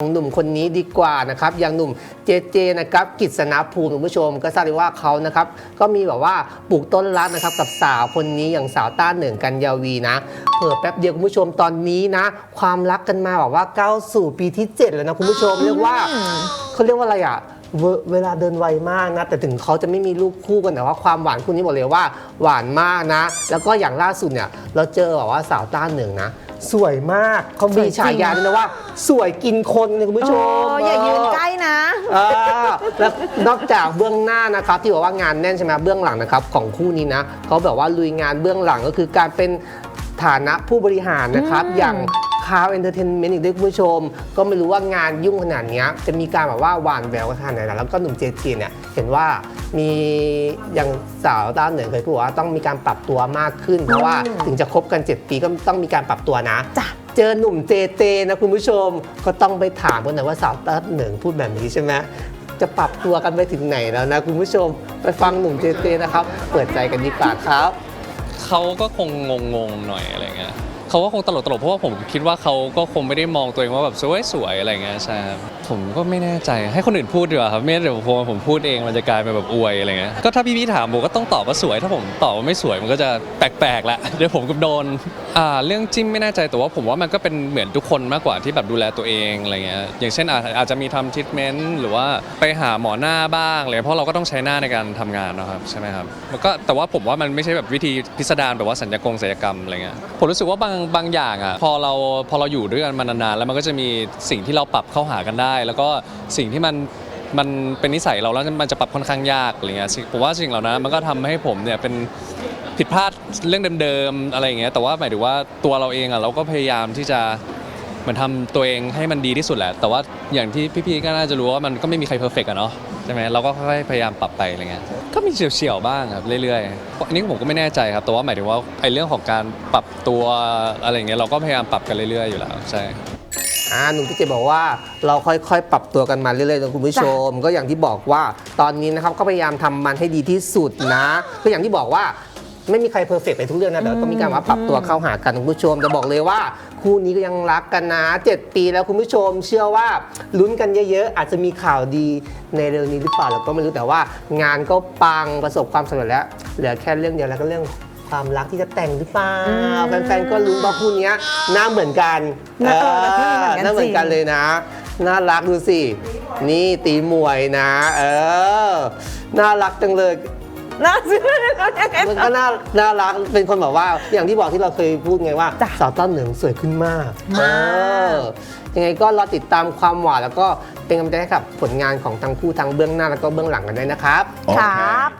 ของหนุ่มคนนี้ดีกว่านะครับอย่างหนุ่มเจเจนะครับกิษณภูมิคุณผู้ชม ก็ทราบเลยว่าเขานะครับก็มีแบบว่าปลูกต้นรักนะครับกับสาวคนนี้อย่างสาวต้าเหนึ่งกันยาวีนะเผื่อแป๊บเดียวคุณผู้ชมตอนนี้นะ ความรักกันมาแบบว่าก้าวสู่ปีที่ 7 แล้วนะคุณผู้ชมเรียกว่าเขาเรียกว่าอะไรอะเวเวลาเดินไวมากนะ แต่ถึงเขาจะไม่มีลูกคู่กันแต่ว่าความหวานคู่นี้บอกเลยว่าหวานมากนะ แล้วก็อย่างล่าสุดเนี่ยเราเจอแบบว่าสาวต้าเหนึ่งนะ สวยมากเขามีฉายาด้วยนะว่า สวยกินคนเนี่ยคุณผู้ชโอ้มอย่ายืนใกล้นะเออแล้วนอกจากเบื้องหน้านะครับที่บอกว่างานแน่นใช่ไหมเบื้องหลังนะครับของคู่นี้นะเขาแบบว่าลุยงานเบื้องหลังก็คือการเป็นฐานะผู้บริหารนะครับอืมอย่าง คาวเอนเตอร์เทนเมนต์อีกด้วยคุณผู้ชม ก็ไม่รู้ว่างานยุ่งขนาดเนี้ยจะมีการแบบว่าหวานแหววกันขนาดไหนนะแล้วก็หนุ่มเจเจเนี่ยเห็นว่ามีอย่างสาวต้าเหนือเคยพูดว่าต้องมีการปรับตัวมากขึ้น เพราะว่าถึงจะคบกัน 7 ปีก็ต้องมีการปรับตัวนะจ้ะเจอหนุ่มเจเจนะคุณผู้ชมก็ต้องไปถามกันหน่อยว่าสาวต้าเหนือพูดแบบนี้ใช่ไหมจะปรับตัวกันไปถึงไหนแล้วนะคุณผู้ชมไปฟังหนุ่มเจเจนะครับ เปิดใจกันดีกว่าครับ เขาก็คงงงๆหน่อยอะไรเงี้ย เขาก็คงตลกตลกๆเพราะว่าผมคิดว่าเขาก็คงไม่ได้มองตัวเองว่าแบบสวยๆอะไรเงี้ยใช่ผมก็ไม่แน่ใจให้คนอื่นพูดดีกว่าครับไม่เดี๋ยวผมผมพูดเองมันจะกลายเป็นแบบอวยอะไรเงี้ยก็ถ้าพี่ๆถามผมก็ต้องตอบว่าสวย ถ้าผมตอบว่าไม่สวยมันก็จะแปลกๆละเดี๋ยวผมก็โดนอ่าเรื่องจิ้มไม่แน่ใจแต่ว่าผมว่ามันก็เป็นเหมือนทุกคนมากกว่าที่แบบดูแลตัวเองอะไรเงี้ยอย่างเช่นอาจจะมีทำทรีทเมนต์หรือว่าไปหาหมอหน้าบ้างอะไรเลยเพราะเราก็ต้องใช้หน้าในการทำงานนะครับใช่ไหมครับแล้วก็แต่ว่าผมว่ามันไม่ใช่แบบวิธีพิสดารแบบว่าสัญญกงศัลยกรรมอะไรเงี้ยผมรู้สึกว่าบางบางอย่างอะพอเราพอเราอยู่ด้วยกันมานานๆแล้วมันก็จะมีสิ่งที่เราปรับเข้าหากันได้ แล้วก็สิ่งที่มันมันเป็นนิสัยเราแล้วมันจะปรับค่อนข้างยากอะไรเงี้ยผมว่าสิ่งเหล่านั้นมันก็ทำให้ผมเนี่ยเป็นผิดพลาดเรื่องเดิมๆอะไรอย่างเงี้ยแต่ว่าหมายถึงว่าตัวเราเองอะเราก็พยายามที่จะเหมือนทำตัวเองให้มันดีที่สุดแหละ แต่ว่าอย่างที่พี่ๆก็น่าจะรู้ว่ามันก็ไม่มีใครเพอร์เฟกต์อะเนาะใช่ไหมเราก็ค่อยๆพยายามปรับไปอะไรเงี้ย ก็มีเฉียวๆบ้างครับเรื่อยๆอันนี้ผมก็ไม่แน่ใจครับแต่ว่าหมายถึงว่าไอ้เรื่องของการปรับตัวอะไรอย่างเงี้ยเราก็พยายามปรับกันเรื่อยๆอยู่แล้วใช่ อ่าหนุ่มพี่เจบอกว่าเราค่อยๆ ปรับตัวกันมาเรื่อยๆนะคุณผู้ชม ก็อย่างที่บอกว่าตอนนี้นะครับก็พยายามทำมันให้ดีที่สุดนะ ก็อย่างที่บอกว่า ไม่มีใครเพอร์เฟกต์ในทุกเรื่องนะเดี๋ยวต้องมีการว่าปรับตัวเข้าหากันคุณผู้ชมจะบอกเลยว่า คู่นี้ก็ยังรักกันนะ 7 ปีแล้วคุณผู้ชมเชื่อว่าลุ้นกันเยอะ ๆ อาจจะมีข่าวดีในเร็วนี้หรือเปล่าเราก็ไม่รู้แต่ว่า งานก็ปังประสบความสำเร็จแล้วเหลือแค่เรื่องเดียวแล้วก็เรื่องความรักที่จะแต่งหรือเปล่าอืมแฟนๆก็ลุ้นว่าคู่เนี้ยหน้าเหมือนกันหน้าเออแต่คู่นี้เหมือนกันหน้าเหมือนกันจริงเลยนะ น่ารักดูสิ นี่ตีมวยนะ เออ น่ารักจังเลย น่าซื้อยังไง มันก็น่าน่ารักเป็นคนแบบว่าอย่างที่บอกที่เราเคยพูดไงว่า จ้ะสาวต้นเหนืองสวยขึ้นมากมาก เออยังไงก็รอติดตามความหวานแล้วก็เป็นกำลังใจให้กับผลงานของทั้งคู่ทั้งเบื้องหน้าแล้วก็เบื้องหลังกันด้วยนะครับ ครับ